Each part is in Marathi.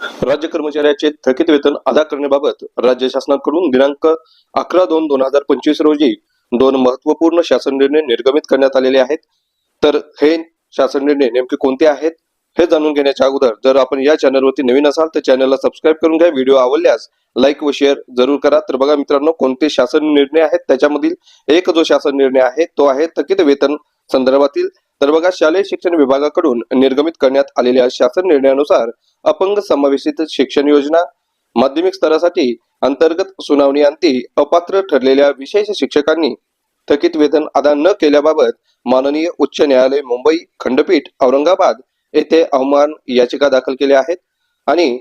राज्य कर्मचाऱ्याचे थकीत वेतन अदा करण्याबाबत राज्य शासनाकडून दिनांक अकरा दोन दोन हजार पंचवीस रोजी दोन महत्त्वपूर्ण शासन निर्णय निर्गमित करण्यात आलेले आहेत. तर हे शासन निर्णय नेमके कोणते आहेत हे जाणून घेण्याच्या अगोदर जर आपण या चॅनलवरती नवीन असाल तर चॅनलला सबस्क्राईब करून घ्या व्हिडिओ आवडल्यास लाईक व शेअर जरूर करा. तर बघा मित्रांनो कोणते शासन निर्णय आहेत? त्याच्यामधील एक जो शासन निर्णय आहे तो आहे थकीत वेतन संदर्भातील. तर बघा शालेय शिक्षण विभागाकडून निर्गमित करण्यात आलेल्या शासन निर्णयानुसार अपंग समावेशित शिक्षण योजना माध्यमिक स्तरासाठी अंतर्गत सुनावणी अंती अपात्र ठरलेल्या विशेष शिक्षकांनी थकीत वेतन अदा न केल्याबाबत माननीय उच्च न्यायालय मुंबई खंडपीठ औरंगाबाद येथे अवमान याचिका दाखल केल्या आहेत आणि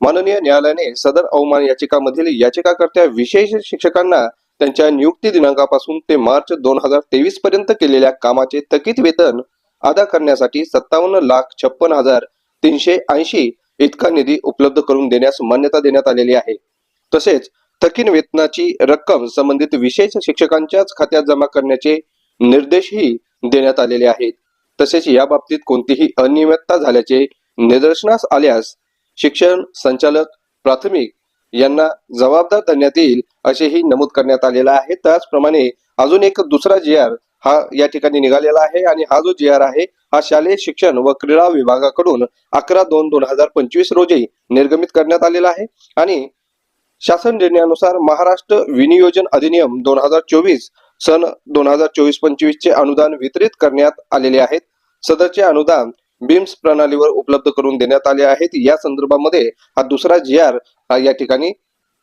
माननीय न्यायालयाने सदर अवमान याचिकामधील याचिकाकर्त्या विशेष शिक्षकांना त्यांच्या नियुक्ती दिनांकापासून ते मार्च दोन हजार तेवीस पर्यंत केलेल्या कामाचे थकीत वेतन अदा करण्यासाठी सत्तावन्न लाख छप्पन हजार तीनशे ऐंशी इतका निधी उपलब्ध करून देण्यास मान्यता देण्यात आलेली आहे. तसेच थकीन वेतनाची रक्कम संबंधित विशेष शिक्षकांच्याच खात्यात जमा करण्याचे निर्देशही देण्यात आलेले आहेत. तसेच या बाबतीत कोणतीही अनियमितता झाल्याचे निदर्शनास आल्यास शिक्षण संचालक प्राथमिक यांना जबाबदार धरण्यात येईल असेही नमूद करण्यात आलेलं आहे. त्याचप्रमाणे अजून एक दुसरा जी आर हा या ठिकाणी निघालेला आहे आणि हा जो जी आर आहे हा शालेय शिक्षण व क्रीडा विभागाकडून अकरा दोन दोन हजार पंचवीस रोजी निर्गमित करण्यात आलेला आहे. आणि शासन निर्णयानुसार महाराष्ट्र विनियोजन अधिनियम दोन हजार चोवीस सन दोन हजार चोवीस पंचवीस चे अनुदान वितरित करण्यात आलेले आहेत. सदरचे अनुदान बिम्स प्रणालीवर उपलब्ध करून देण्यात आले आहेत. या संदर्भामध्ये हा दुसरा जी आर हा या ठिकाणी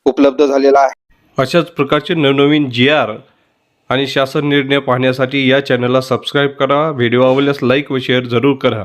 उपलब्ध झालेला आहे. अशाच प्रकारचे नवनवीन जी आर आणि शासन निर्णय पाहण्यासाठी या चॅनलला सबस्क्राईब करा. व्हिडिओ आवडल्यास लाईक व शेअर जरूर करा.